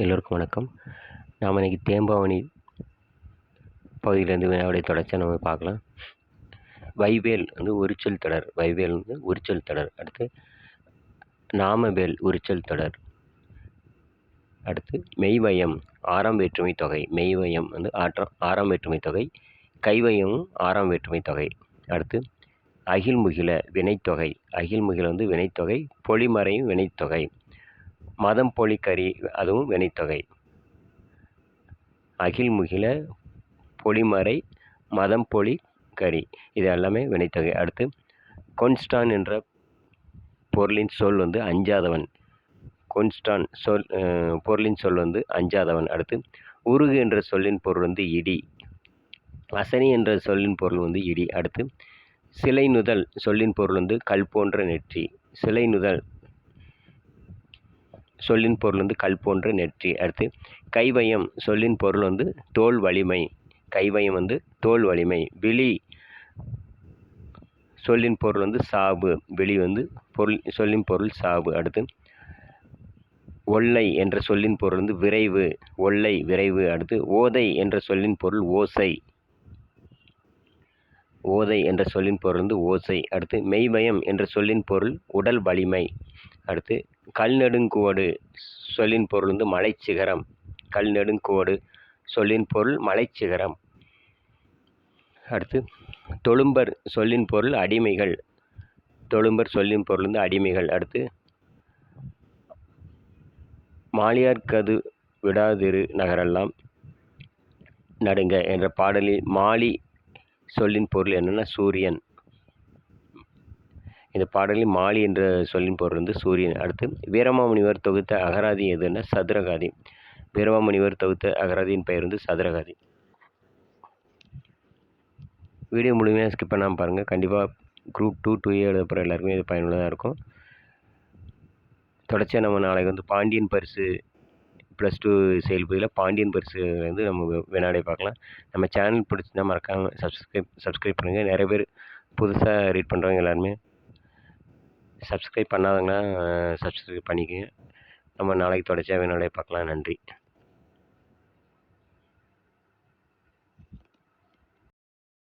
எல்லோருக்கும் வணக்கம். நாம் இன்றைக்கி தேம்பாவணி பகுதியிலேருந்து வினாவுடைய தொடர்ச்சியாக நம்ம பார்க்கலாம். வைவேல் வந்து உரிச்சல் தொடர். வைவேல் வந்து உரிச்சல் தொடர். அடுத்து நாமவேல் உரிச்சல் தொடர். அடுத்து மெய்வயம் ஆறாம் வேற்றுமை தொகை. மெய்வயம் வந்து ஆற்றம் ஆறாம் வேற்றுமை தொகை. கைவயம் ஆறாம் வேற்றுமை தொகை. அடுத்து அகில்முகில வினைத்தொகை. அகில்முகில வந்து வினைத்தொகை. பொலிமறையும் வினைத்தொகை. மதம் பொலிக்கறி அதுவும் வினைத்தொகை. அகில் முகில பொலிமறை மதம் பொலி கறி இது எல்லாமே வினைத்தொகை. அடுத்து கொன்ஸ்டான் என்ற பொருளின் சொல் வந்து அஞ்சாதவன். கொன்ஸ்டான் சொல் பொருளின் சொல் வந்து அஞ்சாதவன். அடுத்து உருகு என்ற சொல்லின் பொருள் வந்து இடி. அசனி என்ற சொல்லின் பொருள் வந்து இடி. அடுத்து சிலை நுதல் சொல்லின் பொருள் வந்து கல் போன்ற நெற்றி. சிலை நுதல் சொல்லின் பொருள் வந்து கல் போன்ற நெற்றி. அடுத்து கைவயம் சொல்லின் பொருள் வந்து தோல் வலிமை. கைவயம் வந்து தோல் வலிமை. விழி சொல்லின் பொருள் வந்து சாவு. விழி வந்து பொருள் சொல்லின் பொருள் சாவு. அடுத்து ஒல்லை என்ற சொல்லின் பொருள் வந்து விரைவு. ஒல்லை விரைவு. அடுத்து ஓதை என்ற சொல்லின் பொருள் ஓசை. ஓதை என்ற சொல்லின் பொருள் வந்து ஓசை. அடுத்து மெய்வயம் என்ற சொல்லின் பொருள் உடல் வலிமை. அடுத்து கல்நெடுங்கோடு சொல்லின் பொருள் வந்து மலைச்சிகரம். கல்நெடுங்கோடு சொல்லின் பொருள் மலைச்சிகரம். அடுத்து தொழும்பர் சொல்லின் பொருள் அடிமைகள். தொழும்பர் சொல்லின் பொருள் வந்து அடிமைகள். அடுத்து மாலியார்கது விடாதிரு நகரெல்லாம் நடுங்க என்ற பாடலில் மாலி சொல்லின் பொருள் என்னென்னா சூரியன். இந்த பாடலில் மாலி என்ற சொல்லின் பொருள் வந்து சூரியன். அடுத்து வீரமாமுனிவர் தொகுத்த அகராதி எதுன்னா சதுரகாதி. வீரமாமுனிவர் தொகுத்த அகராதியின் பெயர் வந்து சதுரகாதி. வீடியோ முழுமையாக ஸ்கிப் பண்ணாமல் பாருங்கள் கண்டிப்பாக குரூப் டூ டூ ஏ எழுத போகிற எல்லாருக்குமே இது பயனுள்ளதாக இருக்கும். தொடர்ச்சியாக நம்ம நாளைக்கு வந்து பாண்டியன் பரிசு ப்ளஸ் டூ செயல்பதியில் பாண்டியன் பரிசு வந்து நம்ம வினாடி பார்க்கலாம். நம்ம சேனல் பிடிச்சிருந்தால் மறக்காமல் சப்ஸ்கிரைப் சப்ஸ்கிரைப் பண்ணுங்கள் நிறைய பேர் புதுசாக ரீட் பண்ணுறவங்க எல்லாருமே சப்ஸ்கிரைப் பண்ணாதவங்கன்னா சப்ஸ்கிரைப் பண்ணிக்கங்க. நம்ம நாளைக்கு தொடர்ச்சியாக வினாடியை பார்க்கலாம். நன்றி.